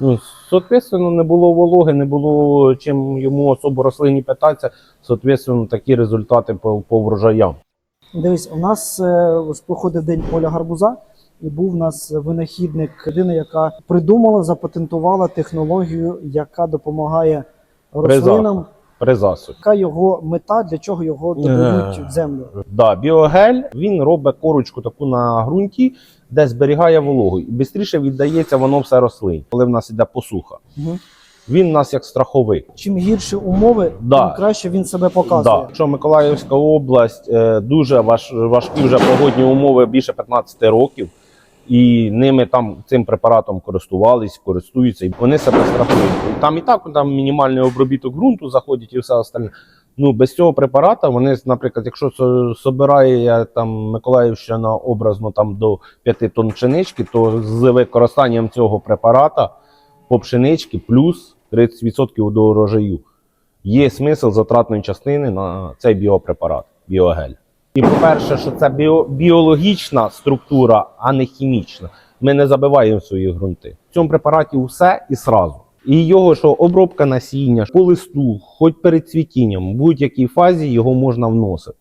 Ну, соответственно, не було вологи, не було чим йому особо рослині питатися. Соответственно, такі результати по, по врожаям. Дивись, у нас е, ось проходив день поля гарбуза, і був у нас винахідник, людина, яка придумала, запатентувала технологію, яка допомагає рослинам. При засухі. Яка його мета, для чого його додають в землю? Да, біогель він робить корочку таку на ґрунті, де зберігає вологу. І швидше віддається воно все рослині, коли в нас іде посуха. Мгм. Він у нас як страховий. Чим гірші умови, Да. тим краще він себе показує. Да. Що Миколаївська область е, дуже важ, важкі вже погодні умови більше 15 років, і ними там цим препаратом користувались, користуються, і вони себе страхують. Там і так там мінімальний обробіток ґрунту заходять і все остальне. Ну без цього препарата вони, наприклад, якщо со- собирає там Миколаївщина образно там до 5 тонн пшенички, то з використанням цього препарата по пшеничці плюс 30% до урожаю є смисл затратної частини на цей біопрепарат, біогель. І по-перше, що це біо, біологічна структура, а не хімічна. Ми не забиваємо свої ґрунти. В цьому препараті все і сразу. І його, що обробка насіння по листу, хоч перед цвітінням, в будь-якій фазі його можна вносити.